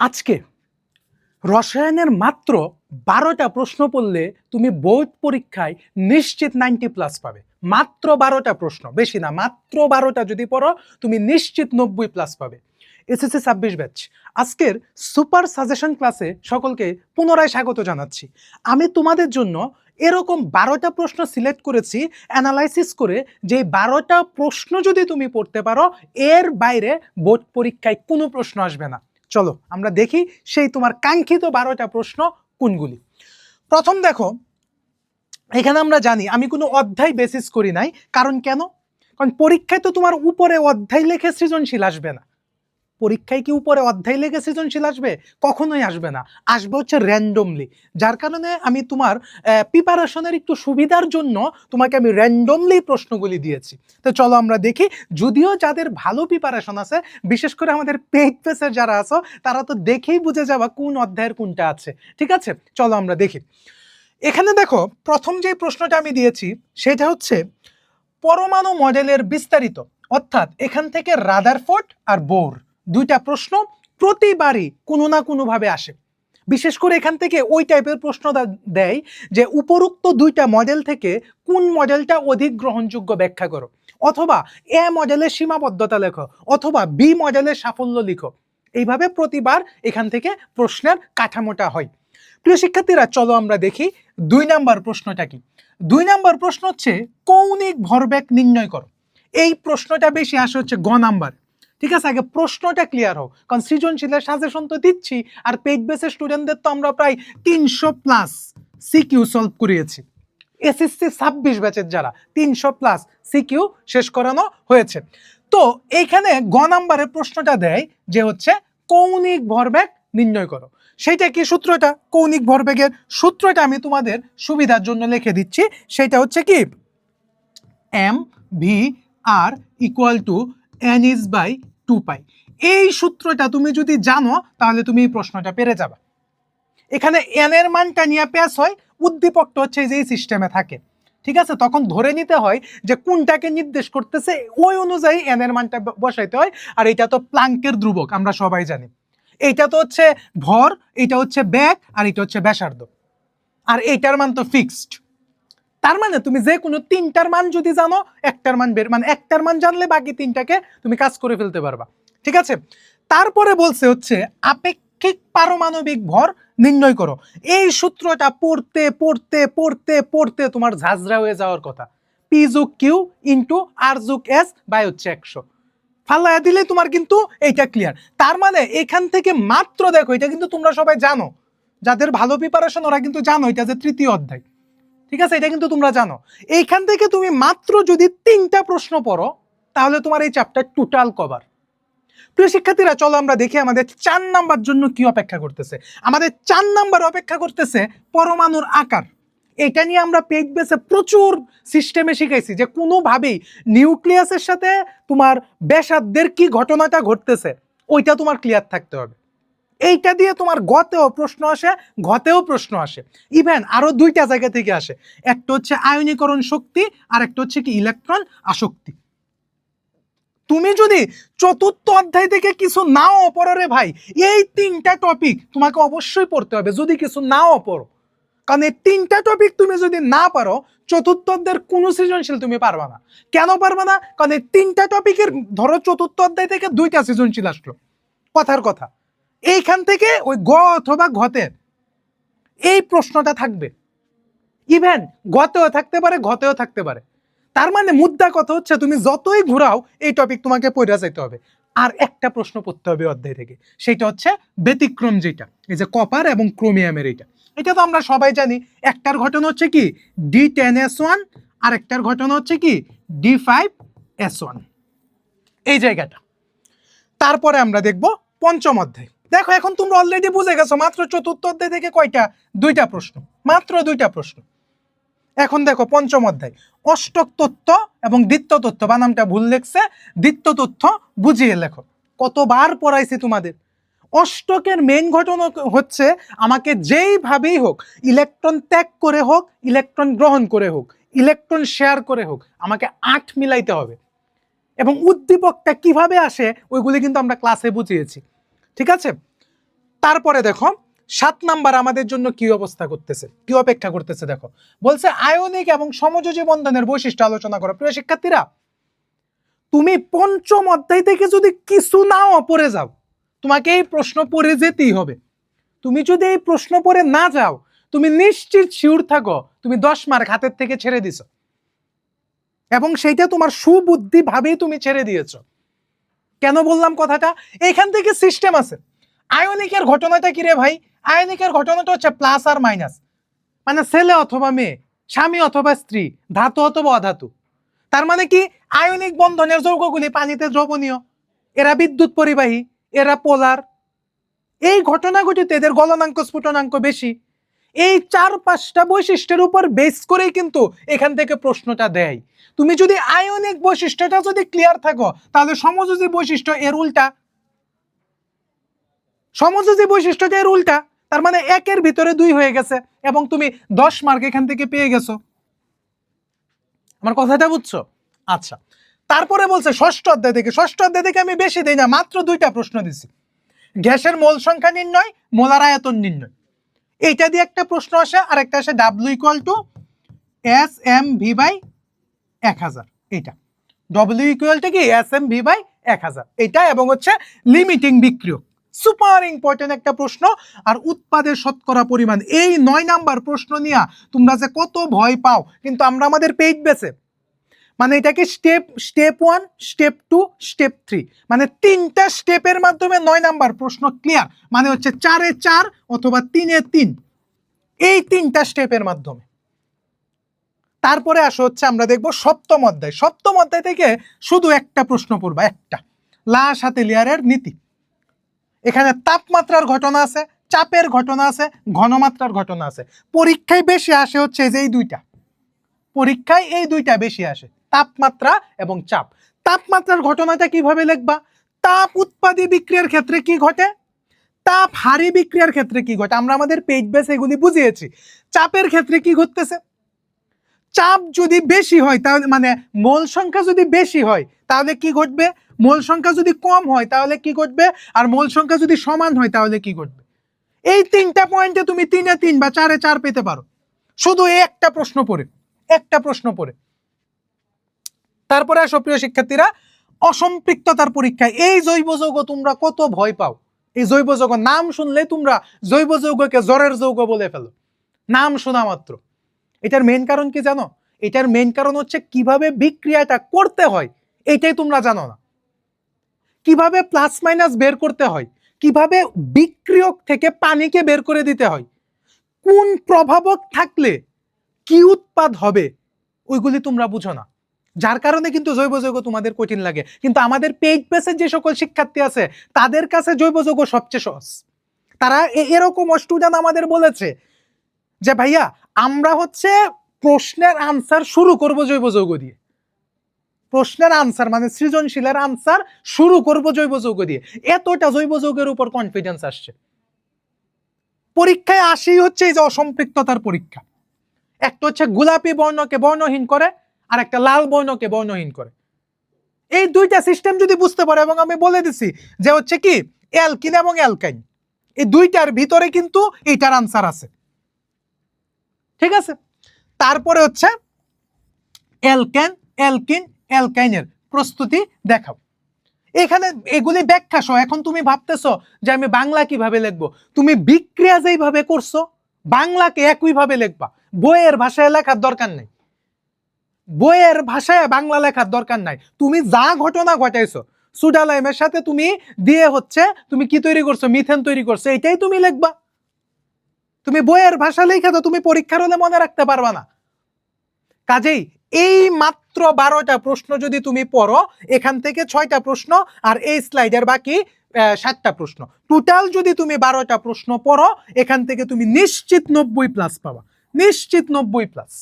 আজকে রসায়নের মাত্র বারোটা প্রশ্ন পড়লে তুমি বোর্ড পরীক্ষায় নিশ্চিত নাইনটি প্লাস পাবে। মাত্র বারোটা প্রশ্ন, বেশি না, মাত্র বারোটা যদি পড়ো, তুমি নিশ্চিত নব্বই প্লাস পাবে। এসএসসি ছাব্বিশ ব্যাচ, আজকের সুপার সাজেশন ক্লাসে সকলকে পুনরায় স্বাগত জানাচ্ছি। আমি তোমাদের জন্য এরকম বারোটা প্রশ্ন সিলেক্ট করেছি, অ্যানালাইসিস করে যে বারোটা প্রশ্ন যদি তুমি পড়তে পারো, এর বাইরে বোর্ড পরীক্ষায় কোনো প্রশ্ন আসবে না। চলো, আমরা দেখি সেই তোমার কাঙ্ক্ষিত বারোটা প্রশ্ন কোনগুলি। প্রথম দেখো, এখানে আমরা জানি, আমি কোনো অধ্যায় বেসিস করি নাই। কারণ কেন? কারণ পরীক্ষায় তো তোমার উপরে অধ্যায় লেখে সৃজনশীল আসবে না। পরীক্ষায় কি উপরে অধ্যায় লেগে সৃজনশীল আসবে? কখনোই আসবে না। আসবে হচ্ছে র্যান্ডমলি যার কারণে আমি তোমার প্রিপারেশনের একটু সুবিধার জন্য তোমাকে আমি র্যান্ডমলি প্রশ্নগুলি দিয়েছি। তো চলো আমরা দেখি। যদিও যাদের ভালো প্রিপারেশন আছে, বিশেষ করে আমাদের পেইড পেসের যারা আছো, তারা তো দেখেই বুঝে যাবা কোন অধ্যায়ের কোনটা আছে। ঠিক আছে? চলো আমরা দেখি। এখানে দেখো, প্রথম যে প্রশ্নটা আমি দিয়েছি, সেটা হচ্ছে, পরমাণু মডেলের বিস্তারিত। অর্থাৎ এখান থেকে রাদারফোর্ড আর বোর দুইটা প্রশ্ন প্রতিবারই কোনো না কোনোভাবে আসে। বিশেষ করে এখান থেকে ওই টাইপের প্রশ্ন দেয় যে, উপরোক্ত দুইটা মডেল থেকে কোন মডেলটা অধিক গ্রহণযোগ্য ব্যাখ্যা করো? অথবা এ মডেলের সীমাবদ্ধতা লেখো, অথবা বি মডেলের সাফল্য লিখো। এইভাবে প্রতিবার এখান থেকে প্রশ্নের কাঠামোটা হয়। প্রিয় শিক্ষার্থীরা, চলো আমরা দেখি দুই নাম্বার প্রশ্নটা কি। দুই নাম্বার প্রশ্ন হচ্ছে, কৌণিক ভরবেগ নির্ণয় করো। এই প্রশ্নটা বেশি আসে হচ্ছে গ নাম্বার। ঠিক আছে, আগে প্রশ্নটা ক্লিয়ার হোক। কারণ সৃজনশীলের সাজেশন তো দিচ্ছি, আর পেইড বেসের স্টুডেন্টদের তো আমরা প্রায় তিনশো প্লাস সিকিউ সলভ করিয়েছি। এসএসসি ছাব্বিশ ব্যাচের যারা, তিনশো প্লাস সিকিউ শেষ করানো হয়েছে। তো এইখানে গ নাম্বারের প্রশ্নটা দেয় যে হচ্ছে, কৌণিক ভরবেগ নির্ণয় করো। সেইটা কি সূত্রটা কৌণিক ভরবেগের সূত্রটা আমি তোমাদের সুবিধার জন্য লিখে দিচ্ছি। সেটা হচ্ছে কি? M V R equal to N is by two pi. এই সূত্রটা তুমি যদি জানো, তাহলে তুমি এই প্রশ্নটা পেরে যাবে। এখানে এন এর মানটা নিয়ে পেস হয়, উদ্দীপকটা হচ্ছে যে সিস্টেমে থাকে। ঠিক আছে? তখন ধরে নিতে হয় যে কোনটাকে নির্দেশ করতেছে, ওই অনুযায়ী এন এর মানটা বসাইতে হয়, আর এটা তো প্লাঙ্কের ধ্রুবক, আমরা সবাই জানি। এইটা তো হচ্ছে ভর এটা হচ্ছে ব্যাগ, আর এটা হচ্ছে ব্যাসার্ধ। আর এইটার মান তো ফিক্সড তার মানে তুমি যে কোনো তিনটার মান যদি জানো, একটার মান বের মানে একটার মান জানলে বাকি তিনটাকে তুমি কাজ করে ফেলতে পারবা। ঠিক আছে? তারপরে বলছে হচ্ছে, আপেক্ষিক পারমাণবিক ভর নির্ণয় করো। এই সূত্রটা পড়তে পড়তে পড়তে পড়তে তোমার ঝাঁঝরা হয়ে যাওয়ার কথা। পি যুগ কিউ ইন্টু আর যুগ এস বাই হচ্ছে একশো। ফাল্লায়া দিলে তোমার কিন্তু এইটা ক্লিয়ার তার মানে এখান থেকে মাত্র দেখো, এটা কিন্তু তোমরা সবাই জানো। যাদের ভালো প্রিপারেশন ওরা কিন্তু জানো, এটা যে তৃতীয় অধ্যায়। ঠিক আছে? এটা কিন্তু তোমরা জানো। এইখান থেকে তুমি মাত্র যদি তিনটা প্রশ্ন পড়ো, তাহলে তোমার এই চ্যাপ্টার টোটাল কভার প্রিয় শিক্ষার্থীরা, চলো আমরা দেখি আমাদের চার নাম্বার জন্য কি অপেক্ষা করতেছে। আমাদের চার নাম্বার অপেক্ষা করতেছে পরমাণুর আকার। এটা নিয়ে আমরা পেজ বেসে প্রচুর সিস্টেমে শিখাইছি যে কোনোভাবেই নিউক্লিয়াসের সাথে তোমার ব্যাসার্ধের কি ঘটনাটা ঘটতেছে, ওইটা তোমার ক্লিয়ার থাকতে হবে। এইটা দিয়ে তোমার গতেও প্রশ্ন আসে ঘতেও প্রশ্ন আসে। ইভেন আরও দুইটা জায়গা থেকে আসে। একটা হচ্ছে আয়নীকরণ শক্তি আর একটা হচ্ছে কি ইলেকট্রন আসক্তি। তুমি যদি চতুর্থ অধ্যায় থেকে কিছু নাও পড়ো রে ভাই, এই তিনটা টপিক তোমাকে অবশ্যই পড়তে হবে, যদি কিছু নাও পড়ো। কারণ এই তিনটা টপিক তুমি যদি না পারো, চতুর্থ অধ্যায়ের কোনো সৃজনশীল তুমি পারবা না। কেন পারবা না? কারণ এই তিনটা টপিকের ধরো চতুর্থ অধ্যায় থেকে দুইটা সৃজনশীল আসলো। কথার কথা। এইখান থেকে ওই গ অথবা ঘতে এই প্রশ্নটা থাকবে। ইভেন গতেও থাকতে পারে, ঘতেও থাকতে পারে। তার মানে মুদ্রা কথা হচ্ছে? তুমি যতই ঘুরাও, এই টপিক তোমাকে পড়ে যেতে হবে। আর একটা প্রশ্ন পড়তে হবে অধ্যায় থেকে। সেটা হচ্ছে ব্যতিক্রম যেটা, এই যে কপার এবং ক্রোমিয়ামের এটা এটা তো আমরা সবাই জানি। একটার ঘটনা হচ্ছে কি? ডি টেন এস ওয়ান আর একটার ঘটনা হচ্ছে কি? ডি ফাইভ এস ওয়ান এই জায়গাটা। তারপরে আমরা দেখব পঞ্চম অধ্যায়। দেখো, এখন তোমরা অলরেডি বুঝে গেছো, মাত্র চতুর্থ অধ্যায় থেকে কয়টা? দুইটা প্রশ্ন। মাত্র দুইটা প্রশ্ন। এখন দেখো, পঞ্চম অধ্যায়। অষ্টক তথ্য এবং দ্বিত্ব তথ্য বানামটা ভুল লেখছে, দ্বিত্ব তথ্য বুঝিয়ে লেখো। কতবার পড়াইছি তোমাদের। অষ্টকের মেন ঘটনা হচ্ছে, আমাকে যেইভাবেই হোক ইলেকট্রন ত্যাগ করে হোক ইলেকট্রন গ্রহণ করে হোক ইলেকট্রন শেয়ার করে হোক, আমাকে আট মিলাইতে হবে। এবং উদ্দীপকটা কীভাবে আসে, ওইগুলি কিন্তু আমরা ক্লাসে বুঝিয়েছি। আছে? তারপরে দেখো, সাত নাম্বার আমাদের জন্য কি অবস্থা করতেছে? কি অপেক্ষা করতেছে দেখো? বলছে, আয়নিক এবং সমযোজী বন্ধনের বৈশিষ্ট্য আলোচনা করো। প্রিয় শিক্ষার্থীরা, তুমি পঞ্চম অধ্যায় থেকে যদি কিছু নাও পড়ে যাও, তোমাকে এই প্রশ্ন পড়ে যেতেই হবে। তুমি যদি এই প্রশ্ন পড়ে না যাও, তুমি নিশ্চিত শিওর থাকো, তুমি দশ মার্ক হাতের থেকে ছেড়ে দিছো। এবং সেইটা তোমার সুবুদ্ধি ভাবেই তুমি ছেড়ে দিয়েছ। কেন বললাম কথাটা? এখান থেকে সিস্টেম আছে। আয়নিকের ঘটনাটা কি রে ভাই? আয়নিকের ঘটনাটা হচ্ছে প্লাস আর মাইনাস মানে ছেলে অথবা মেয়ে, স্বামী অথবা স্ত্রী, ধাতু অথবা অধাতু। তার মানে কি? আয়নিক বন্ধনের যৌগগুলি পানিতে দ্রবণীয়। এরা বিদ্যুৎ পরিবাহী, এরা পোলার। এই ঘটনাগুলিতে এদের গলনাঙ্ক, স্ফুটনাঙ্ক বেশি। এই চার পাঁচটা বৈশিষ্ট্যের উপর বেস করেই কিন্তু এখান থেকে প্রশ্নটা দেয়। তুমি যদি আয়নিক বৈশিষ্ট্যটা যদি ক্লিয়ার থাকো, তাহলে সমযোজী বৈশিষ্ট্য এর উল্টা। সমযোজী বৈশিষ্ট্যটা এর উল্টা, তার মানে একের ভিতরে দুই হয়ে গেছে এবং তুমি দশ মার্ক এখান থেকে পেয়ে গেছো। আমার কথাটা বুঝছ? আচ্ছা তারপরে বলছে ষষ্ঠ অধ্যায় থেকে। ষষ্ঠ অধ্যায় থেকে আমি বেশি দিই না, মাত্র দুইটা প্রশ্ন দিছি। গ্যাসের মোল সংখ্যা নির্ণয়, মোলার আয়তন নির্ণয়। এইটা দিয়ে একটা প্রশ্ন আসে আর একটা আসে W equal to S M V by এক হাজার। এইটা। ডব্লিউ ইকুয়াল টু কি? এস এম ভি বাই এক হাজার। এটা এবং হচ্ছে লিমিটিং বিক্রিয়ক। সুপার ইম্পর্টেন্ট একটা প্রশ্ন। আর উৎপাদের শতকরা পরিমাণ। এই নয় নাম্বার প্রশ্ন নিয়ে তোমরা যে কত ভয় পাও, কিন্তু আমরা আমাদের পেইড বেসে মানে এটাকে step step one step two step three মানে তিনটা স্টেপের মাধ্যমে নয় নাম্বার প্রশ্ন ক্লিয়ার মানে হচ্ছে চারে চার অথবা তিনে তিন। এই তিনটা স্টেপের মাধ্যমে। তারপরে আসো হচ্ছে আমরা দেখব সপ্তম অধ্যায়। সপ্তম অধ্যায় থেকে শুধু একটা প্রশ্ন পড়বা, একটা। লা হাতে লেয়ারের নীতি। এখানে তাপমাত্রার ঘটনা আছে, চাপের ঘটনা আছে, ঘনমাত্রার ঘটনা আছে। পরীক্ষায় বেশি আসে হচ্ছে যে এই দুইটা। পরীক্ষায় এই দুইটা বেশি আসে। তাপমাত্রা এবং চাপ। তাপমাত্রার ঘটনাটা কীভাবে লিখবা? তাপ উৎপাদী বিক্রিয়ার ক্ষেত্রে কি ঘটে? তাপ হারি বিক্রিয়ার ক্ষেত্রে কি ঘটে? আমরা আমাদের পেজ বেস এগুলি বুঝিয়েছি। চাপের ক্ষেত্রে কি ঘটতেছে? চাপ যদি বেশি হয়, তাহলে মানে মোল সংখ্যা যদি বেশি হয়, তাহলে কি ঘটবে? মোল সংখ্যা যদি কম হয়, তাহলে কি ঘটবে? আর মোল সংখ্যা যদি সমান হয়, তাহলে কি ঘটবে? এই তিনটা পয়েন্টে তুমি তিনে তিন বা চারে চার পেতে পারো। শুধু একটা প্রশ্ন পড়ে, একটা প্রশ্ন পড়ে। তারপরে আসো প্রিয় শিক্ষার্থীরা, অসম্পৃক্ততার পরীক্ষায়। এই জৈব যৌগ তোমরা কত ভয় পাও? এই জৈব যৌগ, নাম শুনলে তোমরা জৈব যৌগকে জ্বরের যৌগ বলে ফেলো। নাম শোনা মাত্র। এটার মেন কারণ কি জানো? এটার মেন কারণ হচ্ছে কীভাবে বিক্রিয়াটা করতে হয়, এটাই তোমরা জানো না। কীভাবে প্লাস মাইনাস বের করতে হয়, কীভাবে বিক্রিয়ক থেকে পানিকে বের করে দিতে হয়, কোন প্রভাবক থাকলে কি উৎপাদ হবে, ওইগুলি তোমরা বুঝো না। যার কারণে কিন্তু জৈব যৌগ তোমাদের কঠিন লাগে। কিন্তু আমাদের পেইড পেসের যে সকল শিক্ষার্থী আছে, তাদের কাছে জৈব যৌগ সবচেয়ে সহজ। তারা এরকম স্টুডেন্ট আমাদের বলেছে যে, ভাইয়া, আমরা হচ্ছে প্রশ্নের আনসার শুরু করব জৈব যৌগ দিয়ে। প্রশ্নের আনসার মানে সৃজনশীলের আনসার শুরু করব জৈব যৌগ দিয়ে। এতটা জৈব যৌগের উপর কনফিডেন্স আসছে। পরীক্ষায় আসেই হচ্ছে এই যে অসম্পৃক্ততার পরীক্ষা। একটা হচ্ছে গোলাপি বর্ণকে বর্ণহীন করে আর একটা লাল বর্ণকে বর্ণহীন করে। এই দুইটা সিস্টেম যদি বুঝতে পারো, এবং আমি বলে দিছি যে হচ্ছে কি, অ্যালকিন এবং অ্যালকাইন। এই দুইটার ভিতরে কিন্তু এইটার আনসার আছে। ঠিক আছে? তারপরে হচ্ছে অ্যালকেন, অ্যালকিন, অ্যালকাইনের প্রস্তুতি দেখাও। এখানে এগুলি ব্যাখ্যা সহ, এখন তুমি ভাবতেছো যে আমি বাংলা কীভাবে লিখব? তুমি বিক্রিয়া যেইভাবে করছ, বাংলাকে একইভাবে লিখবা। বইয়ের ভাষায় লেখার দরকার নেই। বইয়ের ভাষায় বাংলা লেখার দরকার নাই। তুমি যা ঘটনা ঘটাইছো সুডালাইমের সাথে তুমি দিয়ে হচ্ছে, তুমি কি তৈরি করছ, মিথেন তৈরি করছ, এটাই তুমি লিখবা। তুমি বইয়ের ভাষা লেখা তো তুমি পরীক্ষার হলে মনে রাখতে পারবা না। কাজেই এই মাত্র বারোটা প্রশ্ন যদি তুমি পড়ো, এখান থেকে ছয়টা প্রশ্ন আর এই স্লাইডের বাকি সাতটা প্রশ্ন। টোটাল যদি তুমি বারোটা প্রশ্ন পড়ো, এখান থেকে তুমি নিশ্চিত নব্বই প্লাস পাবা। নিশ্চিত নব্বই প্লাস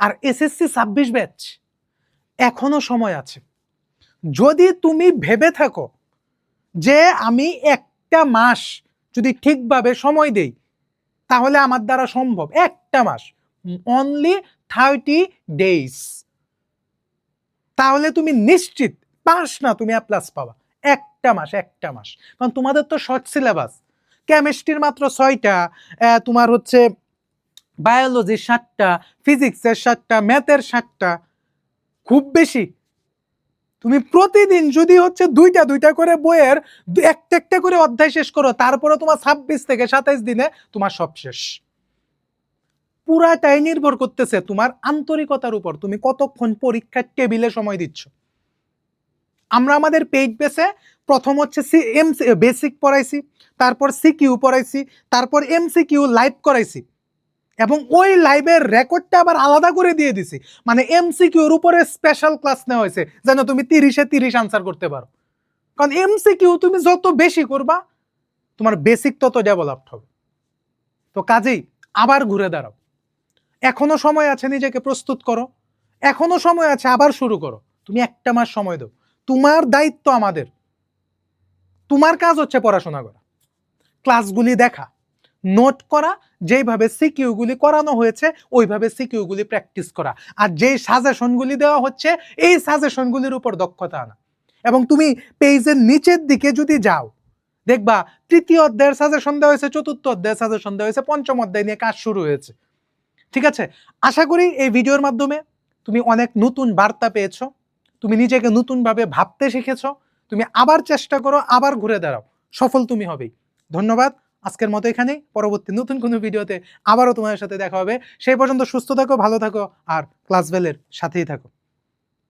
আর এসএসসি ছাব্বিশ ব্যাচ এখনও সময় আছে। যদি তুমি ভেবে থাকো যে আমি একটা মাস যদি ঠিকভাবে সময় দেই, তাহলে আমার দ্বারা সম্ভব। একটা মাস অনলি থার্টি ডেইজ তাহলে তুমি নিশ্চিত, পাস না তুমি প্লাস পাবা। একটা মাস একটা মাস। কারণ তোমাদের তো শর্ট সিলেবাস কেমিস্ট্রির মাত্র ছয়টা তোমার হচ্ছে বায়োলজির সাতটা ফিজিক্সের সাতটা ম্যাথের সাতটা, খুব বেশি। তুমি প্রতিদিন যদি হচ্ছে দুইটা দুইটা করে বইয়ের একটা একটা করে অধ্যায় শেষ করো, তারপরে তোমার ছাব্বিশ থেকে সাতাইশ দিনে তোমার সব শেষ। পুরাটাই নির্ভর করতেছে তোমার আন্তরিকতার উপর। তুমি কতক্ষণ পরীক্ষার টেবিলে সময় দিচ্ছ? আমরা আমাদের পেজ বেসে প্রথম হচ্ছে সি, এম বেসিক পড়াইছি, তারপর সিকিউ পড়াইছি, তারপর এমসিকিউ লাইভ করাইছি। এবং ওই লাইভের রেকর্ডটা আবার আলাদা করে দিয়ে দিছি। মানে এমসিকিউর উপরে স্পেশাল ক্লাস নেওয়া হয়েছে, যেন তুমি তিরিশে তিরিশ আনসার করতে পারো। কারণ এমসিকিউ তুমি যত বেশি করবা, তোমার বেসিক তত ডেভেলপড হবে। তো কাজেই আবার ঘুরে দাঁড়াও। এখনও সময় আছে নিজেকে প্রস্তুত করো। এখনও সময় আছে আবার শুরু করো। তুমি একটা মাস সময় দাও। তোমার দায়িত্ব আমাদের। তোমার কাজ হচ্ছে পড়াশোনা করা। ক্লাসগুলি দেখা। নোট করা, যেইভাবে সিকিউগুলি করানো হয়েছে, ওইভাবে সিকিউগুলি প্র্যাকটিস করা। আর যেই সাজেশনগুলি দেওয়া হচ্ছে, এই সাজেশনগুলির উপর দক্ষতা আনা। এবং তুমি পেজের নিচের দিকে যদি যাও, দেখবা তৃতীয় অধ্যায়ের সাজেশন দেওয়া হয়েছে, চতুর্থ অধ্যায়ের সাজেশন দেওয়া হয়েছে, পঞ্চম অধ্যায় নিয়ে কাজ শুরু হয়েছে। ঠিক আছে? আশা করি এই ভিডিওর মাধ্যমে তুমি অনেক নতুন বার্তা পেয়েছ, তুমি নিজেকে নতুনভাবে ভাবতে শিখেছ, তুমি আবার চেষ্টা করো, আবার ঘুরে দাঁড়াও। সফল তুমি হবেই। ধন্যবাদ। আজকের মতো এখানে পরবর্তী নতুন কোনো ভিডিওতে আবারও তোমাদের সাথে দেখা হবে। সেই পর্যন্ত সুস্থ থাকো, ভালো থাকো আর ক্লাস বেলের সাথেই থাকো।